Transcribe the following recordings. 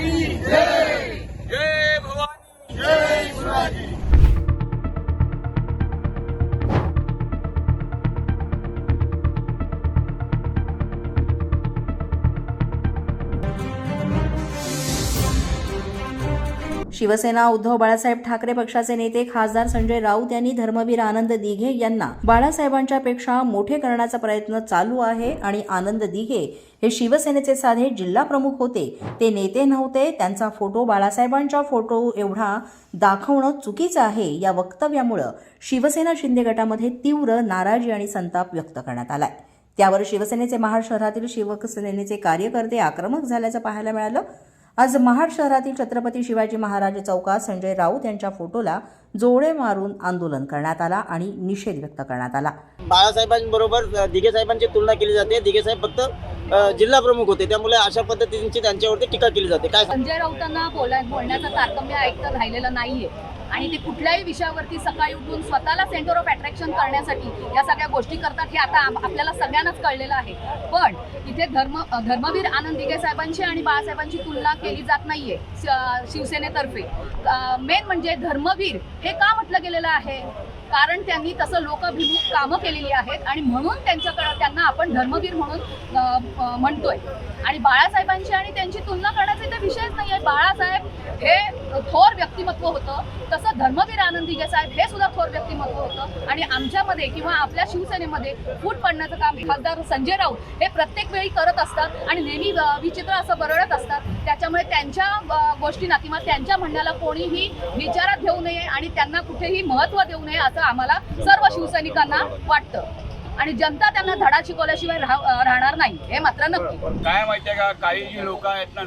की शिवसेना उद्धव बाळासाहेब ठाकरे पक्षाचे नेते खासदार संजय राऊत यांनी धर्मवीर आनंद दिघे यांना बाळासाहेबांच्या पेक्षा मोठे करण्याचा प्रयत्न चालू आहे आणि आनंद दिघे हे शिवसेनेचे साधे जिल्हा प्रमुख होते. ते नेते नव्हते. त्यांचा फोटो बाळासाहेबांच्या फोटो एवढा दाखवणं चुकीचं आहे या वक्तव्यामुळं शिवसेना शिंदे गटामध्ये तीव्र नाराजी आणि संताप व्यक्त करण्यात आलाय. त्यावर शिवसेनेचे महाड शहरातील शिवसेनेचे कार्यकर्ते आक्रमक झाल्याचं पाहायला मिळालं. आज महाड शहरातील छत्रपती शिवाजी महाराज चौकात संजय राऊत यांच्या फोटोला जोडे मारून आंदोलन करण्यात आला आणि निषेध व्यक्त करण्यात आला. बाळासाहेबांबरोबर अ, दिघे साहेबांची तुलना केली जाते. दिघे साहेब फक्त जिल्हा प्रमुख होते. त्यामुळे अशा पद्धतीची त्यांच्यावरती टीका केली जाते. काय संजय राऊतांना बोलण्याचं तारतम्य ऐकतं राहिलेलं नाहीये. आणि ते कुठल्याही विषयावरती सकाळी उठून स्वतःला सेंटर ऑफ अट्रॅक्शन करण्यासाठी या सगळ्या गोष्टी करतात हे आता आपल्याला सगळ्यांनाच कळलेलं आहे. पण इथे धर्म धर्मवीर आनंद दिघे साहेबांची आणि बाळासाहेबांची तुलना केली जात नाहीये शिवसेनेतर्फे. मेन म्हणजे धर्मवीर हे का म्हटलं गेलेलं आहे? कारण त्यांनी तसं लोकभिमुख कामं केलेली आहेत आणि म्हणून त्यांच्याकडं त्यांना आपण धर्मवीर म्हणून म्हणतोय. आणि बाळासाहेबांची आणि त्यांची तुलना करण्याचा इथे विषयच नाही आहे बाळासाहेब हे थोर व्यक्तिमत्व होतं. तसं धर्मवीर आनंद साहेब हे सुद्धा थोर व्यक्तिमत्व होतं. आणि आमच्यामध्ये किंवा आपल्या शिवसेनेमध्ये फूट पडण्याचं काम खासदार संजय राऊत हे प्रत्येक वेळी करत असतात आणि नेहमी विचित्र असं बरळत असतात. त्याच्यामुळे त्यांच्या गोष्टींना किंवा त्यांच्या म्हणण्याला कोणीही विचारात घेऊ नये आणि त्यांना कुठेही महत्त्व देऊ नये असं आम्हाला सर्व शिवसैनिकांना वाटतं. आणि जनता त्यांना धडा शिकवल्याशिवाय राह- राहणार नाही हे मात्र नक्की. काय माहितीये का? काही जी लोक आहेत ना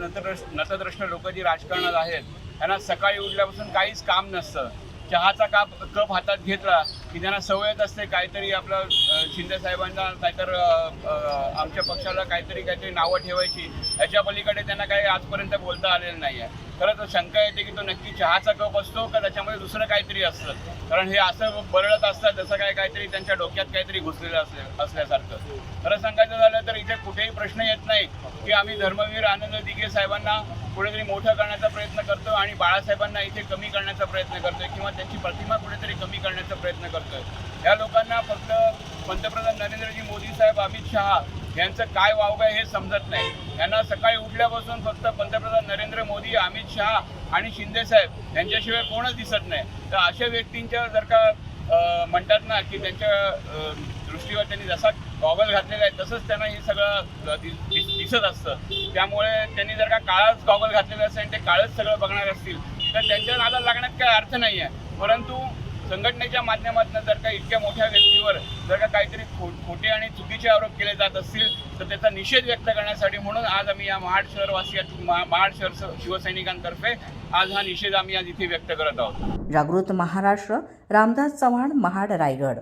नतद्रष्ट लोक जी राजकारणात आहेत त्यांना सकाळी उठल्यापासून काहीच काम नसतं. चहाचा काप कप हातात घेतला की त्यांना सवयच असते काहीतरी आपलं शिंदे साहेबांना नाहीतर आमच्या पक्षाला काहीतरी काहीतरी नावं ठेवायची. याच्या पलीकडे त्यांना काही आजपर्यंत बोलता आलेलं नाही आहे खरं तर शंका येते की तो नक्की चहाचा कप असतो का त्याच्यामध्ये दुसरं काहीतरी असतं? कारण हे असं बरळत असतात जसं काय काहीतरी त्यांच्या डोक्यात काहीतरी घुसलेलं असले असल्यासारखं. खरं सांगायचं झालं तर इथे कुठेही प्रश्न येत नाही की आम्ही धर्मवीर आनंद दिघे साहेबांना कुठेतरी मोठं करण्याचा प्रयत्न करतो आणि बाळासाहेबांना इथे कमी करण्याचा प्रयत्न करतो किंवा त्यांची प्रतिमा कुठेतरी कमी करण्याचा प्रयत्न करतोय या लोकांना फक्त पंतप्रधान नरेंद्रजी मोदी साहेब अमित शहा यांचं काय वावग आहे हे समजत नाही. यांना सकाळी उठल्यापासून फक्त पंतप्रधान नरेंद्र मोदी अमित शहा आणि शिंदे साहेब यांच्याशिवाय कोणच दिसत नाही. तर अशा व्यक्तींच्या जर का म्हणतात ना की त्यांच्या दृष्टीवर त्यांनी जसा गॉगल घातलेला आहे तसंच त्यांना हे सगळं दिसत असतं. त्यामुळे त्यांनी जर का काळाच गॉगल घातलेलं असेल आणि ते काळच सगळं बघणार असतील तर त्यांच्या नादाला लागण्यात काही अर्थ नाही आहे परंतु संघटनेच्या माध्यमातून जर का इतक्या मोठ्या व्यक्तीवर जर का काहीतरी खो खोटे आणि चुकीचे आरोप केले जात असतील तर त्याचा निषेध व्यक्त करण्यासाठी म्हणून आज आम्ही या महाड शहरवासी महाड शहर शिवसैनिकांतर्फे आज हा निषेध आम्ही आज इथे व्यक्त करत आहोत. जागृत महाराष्ट्र रामदास चव्हाण महाड रायगड.